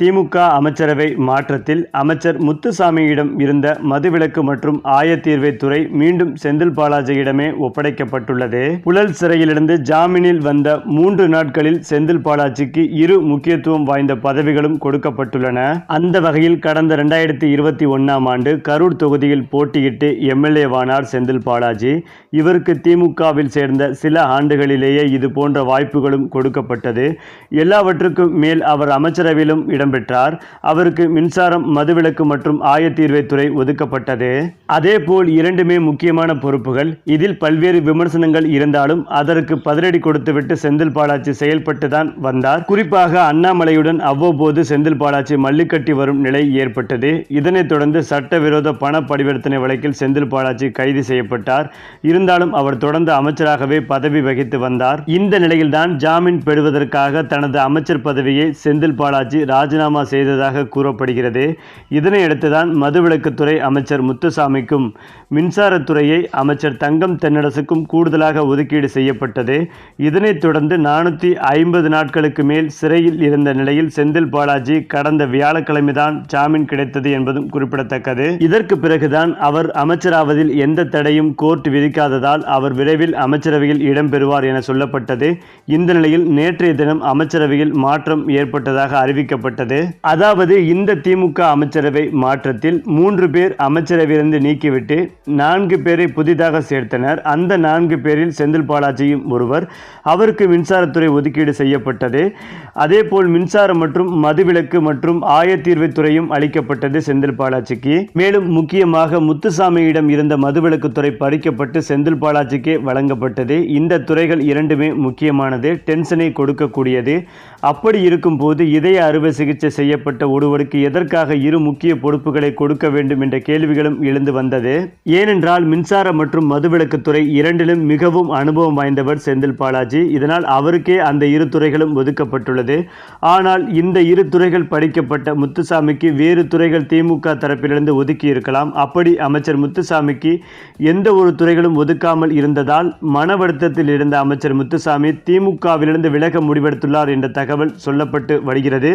திமுக அமைச்சரவை மாற்றத்தில் அமைச்சர் முத்துசாமியிடம் இருந்த மதுவிலக்கு மற்றும் ஆயத்தீர்வை துறை மீண்டும் செந்தில் பாலாஜியிடமே ஒப்படைக்கப்பட்டுள்ளது. புழல் சிறையிலிருந்து ஜாமீனில் வந்த மூன்று நாட்களில் செந்தில் பாலாஜிக்கு இரு முக்கியத்துவம் வாய்ந்த பதவிகளும் கொடுக்கப்பட்டுள்ளன. அந்த வகையில் கடந்த இரண்டாயிரத்தி இருபத்தி ஒன்னாம் ஆண்டு கரூர் தொகுதியில் போட்டியிட்டு எம்எல்ஏவானார் செந்தில் பாலாஜி. இவருக்கு திமுகவில் சேர்ந்த சில ஆண்டுகளிலேயே இது போன்ற வாய்ப்புகளும் கொடுக்கப்பட்டது. எல்லாவற்றுக்கும் மேல் அவர் அமைச்சரவையிலும் இடம் இடம்பெற்றார். அவருக்கு மின்சாரம் மதுவிலக்கு மற்றும் ஆயத்தீர்வைத்துறை ஒதுக்கப்பட்டது. அதேபோல் இரண்டுமே முக்கியமான பொறுப்புகள். இதில் பல்வேறு விமர்சனங்கள் இருந்தாலும் அதற்கு பதிலடி கொடுத்துவிட்டு செந்தில் பாலாஜி செயல்பட்டு தான் வந்தார். குறிப்பாக அண்ணாமலையுடன் அவ்வப்போது செந்தில் பாலாஜி மல்லுக்கட்டி வரும் நிலை ஏற்பட்டது. இதனைத் தொடர்ந்து சட்டவிரோத பண பரிவர்த்தனை வழக்கில் செந்தில் பாலாஜி கைது செய்யப்பட்டார். இருந்தாலும் அவர் தொடர்ந்து அமைச்சராகவே பதவி வகித்து வந்தார். இந்த நிலையில்தான் ஜாமீன் பெறுவதற்காக தனது அமைச்சர் பதவியை செந்தில் பாலாஜி ராஜ ராஜினாமா செய்ததாக கூறப்படுகிறது. இதனையடுத்துதான் மதுவிலக்குத்துறை அமைச்சர் முத்துசாமிக்கும் மின்சாரத்துறையை அமைச்சர் தங்கம் தென்னரசுக்கும் கூடுதலாக ஒதுக்கீடு செய்யப்பட்டது. இதனைத் தொடர்ந்து நானூற்றி ஐம்பது நாட்களுக்கு மேல் சிறையில் இருந்த நிலையில் செந்தில் பாலாஜி கடந்த வியாழக்கிழமைதான் ஜாமீன் கிடைத்தது என்பதும் குறிப்பிடத்தக்கது. இதற்கு பிறகுதான் அவர் அமைச்சராவதில் எந்த தடையும் கோர்ட் விதிக்காததால் அவர் விரைவில் அமைச்சரவையில் இடம்பெறுவார் என சொல்லப்பட்டது. இந்த நிலையில் நேற்றைய தினம் அமைச்சரவையில் மாற்றம் ஏற்பட்டதாக அறிவிக்கப்பட்டது. அதாவது இந்த திமுக அமைச்சரவை மாற்றத்தில் மூன்று பேர் அமைச்சரவையிலிருந்து நீக்கிவிட்டு நான்கு பேரை புதிதாக சேர்த்தனர். அந்த நான்கு பேரில் செந்தில் பாலாஜியும் ஒருவர். அவருக்கு மின்சாரத்துறை ஒதுக்கீடு செய்யப்பட்டது. அதேபோல் மின்சாரம் மற்றும் மதுவிலக்கு மற்றும் ஆயத்தீர்வு துறையும் அளிக்கப்பட்டது செந்தில் பாலாஜிக்கு. மேலும் முக்கியமாக முத்துசாமியிடம் இருந்த மதுவிலக்குத்துறை பறிக்கப்பட்டு செந்தில் பாலாஜிக்கே வழங்கப்பட்டது. இந்த துறைகள் இரண்டுமே முக்கியமானது. டென்ஷனை கொடுக்கக்கூடியது. அப்படி இருக்கும்போது இதய அறுவை சிகிச்சை சிகிச்சை செய்யப்பட்ட ஒருவருக்கு எதற்காக இரு முக்கிய பொறுப்புகளை கொடுக்க வேண்டும் என்ற கேள்விகளும் எழுந்து வந்தது. ஏனென்றால் மின்சார மற்றும் மதுவிலக்குத்துறை இரண்டிலும் மிகவும் அனுபவம் வாய்ந்தவர் செந்தில் பாலாஜி. இதனால் அவருக்கே அந்த இரு துறைகளும் ஒதுக்கப்பட்டுள்ளது. ஆனால் இந்த இரு துறைகள் படிக்கப்பட்ட முத்துசாமிக்கு வேறு துறைகள் திமுக தரப்பிலிருந்து ஒதுக்கி இருக்கலாம் அப்படி அமைச்சர் முத்துசாமிக்கு எந்த ஒரு துறைகளும் ஒதுக்காமல் இருந்ததால் மன வருத்தத்தில் இருந்த அமைச்சர் முத்துசாமி திமுகவிலிருந்து விலக முடிவெடுத்துள்ளார் என்ற தகவல் சொல்லப்பட்டு வருகிறது.